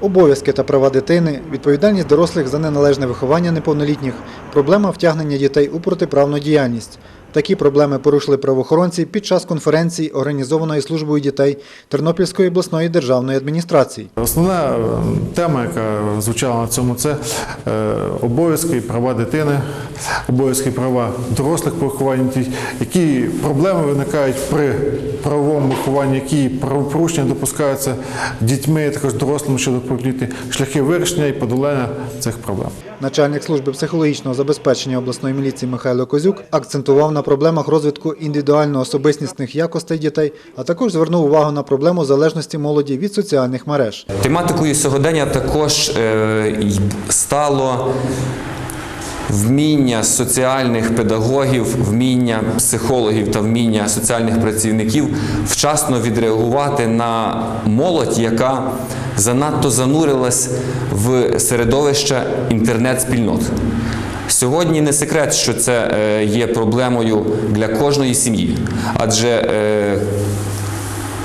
Обов'язки та права дитини, відповідальність дорослих за неналежне виховання неповнолітніх, проблема втягнення дітей у протиправну діяльність. Такі проблеми порушили правоохоронці під час конференції, організованої службою дітей Тернопільської обласної державної адміністрації. Основна е, тема, яка звучала на цьому, це е, обов'язки і права дитини, обов'язки і права дорослих по вихованню дітей, які проблеми виникають при правовому вихованні, які правопорушення допускаються дітьми, також дорослими щодо повнолітніх, шляхи вирішення і подолання цих проблем. Начальник служби психологічного забезпечення обласної міліції Михайло Козюк акцентував на проблемах розвитку індивідуально-особистісних якостей дітей, а також звернув увагу на проблему залежності молоді від соціальних мереж. Тематикою сьогодення також е, стало вміння соціальних педагогів, вміння психологів та вміння соціальних працівників вчасно відреагувати на молодь, яка занадто занурилась в середовище інтернет-спільнот. Сьогодні не секрет, що це е, є проблемою для кожної сім'ї, адже е,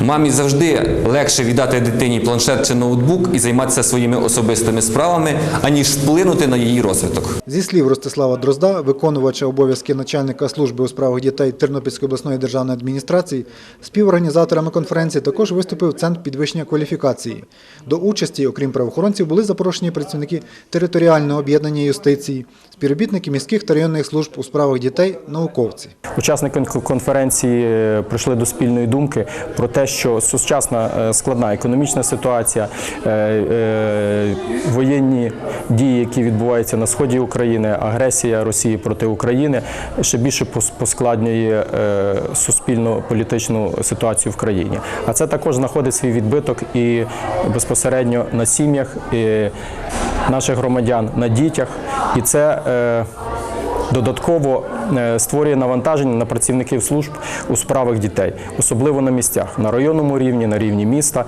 Мамі завжди легше віддати дитині планшет чи ноутбук і займатися своїми особистими справами, аніж вплинути на її розвиток. Зі слів Ростислава Дрозда, виконувача обов'язки начальника служби у справах дітей Тернопільської обласної державної адміністрації, співорганізаторами конференції також виступив Центр підвищення кваліфікації. До участі, окрім правоохоронців, були запрошені працівники територіального об'єднання юстиції, співробітники міських та районних служб у справах дітей, науковці. Учасники конференції е, прийшли до спільної думки про те, що сучасна е, складна економічна ситуація, е, е, воєнні дії, які відбуваються на сході України, агресія Росії проти України ще більше поскладнює е, суспільно-політичну ситуацію в країні. А це також знаходить свій відбиток і безпосередньо на сім'ях наших громадян, на дітях. І це додатково е, створює навантаження на працівників служб у справах дітей, особливо на місцях, на районному рівні, на рівні міста.